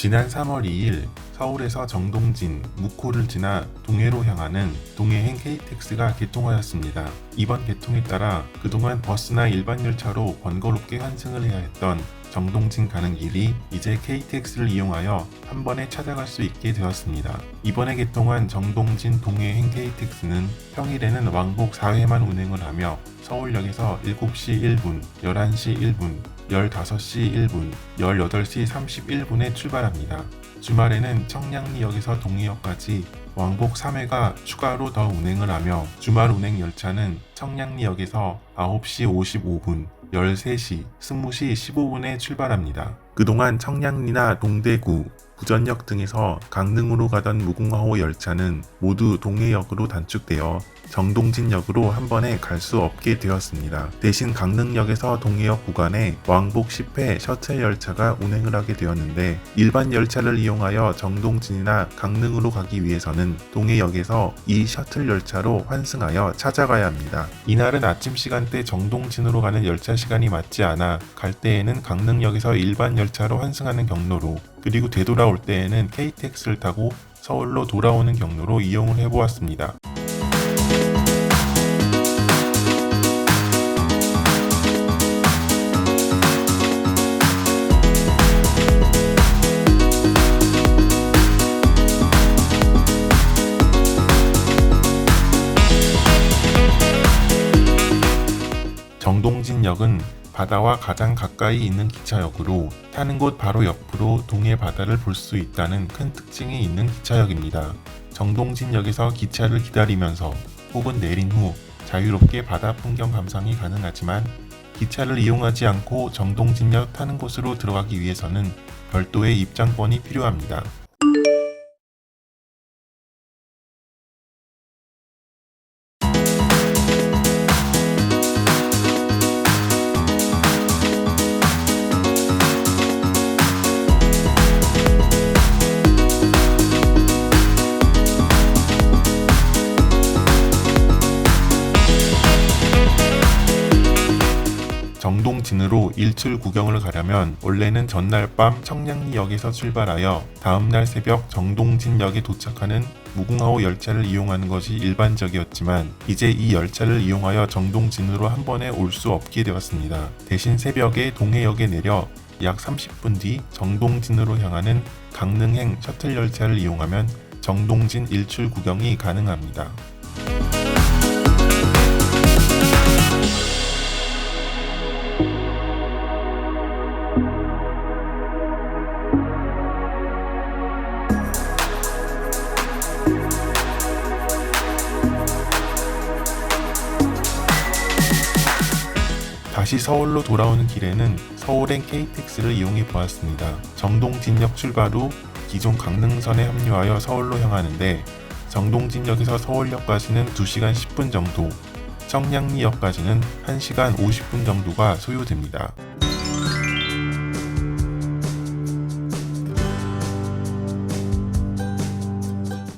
지난 3월 2일 서울에서 정동진, 묵호를 지나 동해로 향하는 동해행 KTX가 개통하였습니다. 이번 개통에 따라 그동안 버스나 일반 열차로 번거롭게 환승을 해야 했던 정동진 가는 길이 이제 KTX를 이용하여 한 번에 찾아갈 수 있게 되었습니다. 이번에 개통한 정동진 동해행 KTX는 평일에는 왕복 4회만 운행을 하며 서울역에서 7시 1분, 11시 1분, 15시 1분, 18시 31분에 출발합니다. 주말에는 청량리역에서 동해역까지 왕복 3회가 추가로 더 운행을 하며 주말 운행 열차는 청량리역에서 9시 55분, 13시, 20시 15분에 출발합니다. 그동안 청량리나 동대구, 부전역 등에서 강릉으로 가던 무궁화호 열차는 모두 동해역으로 단축되어 정동진역으로 한 번에 갈 수 없게 되었습니다. 대신 강릉역에서 동해역 구간에 왕복 10회 셔틀 열차가 운행을 하게 되었는데 일반 열차를 이용하여 정동진이나 강릉으로 가기 위해서는 동해역에서 이 셔틀 열차로 환승하여 찾아가야 합니다. 이날은 아침 시간대 정동진으로 가는 열차 시간이 맞지 않아 갈 때에는 강릉역에서 일반 열차로 환승하는 경로로 그리고 되돌아올 때에는 KTX를 타고 서울로 돌아오는 경로로 이용을 해보았습니다. 정동진역은 바다와 가장 가까이 있는 기차역으로 타는 곳 바로 옆으로 동해 바다를 볼 수 있다는 큰 특징이 있는 기차역입니다. 정동진역에서 기차를 기다리면서 혹은 내린 후 자유롭게 바다 풍경 감상이 가능하지만 기차를 이용하지 않고 정동진역 타는 곳으로 들어가기 위해서는 별도의 입장권이 필요합니다. 정동진으로 일출 구경을 가려면 원래는 전날 밤 청량리역에서 출발하여 다음날 새벽 정동진역에 도착하는 무궁화호 열차를 이용하는 것이 일반적이었지만 이제 이 열차를 이용하여 정동진으로 한 번에 올 수 없게 되었습니다. 대신 새벽에 동해역에 내려 약 30분 뒤 정동진으로 향하는 강릉행 셔틀 열차를 이용하면 정동진 일출 구경이 가능합니다. 다시 서울로 돌아오는 길에는 서울행 KTX를 이용해 보았습니다. 정동진역 출발 후 기존 강릉선에 합류하여 서울로 향하는데 정동진역에서 서울역까지는 2시간 10분 정도, 청량리역까지는 1시간 50분 정도가 소요됩니다.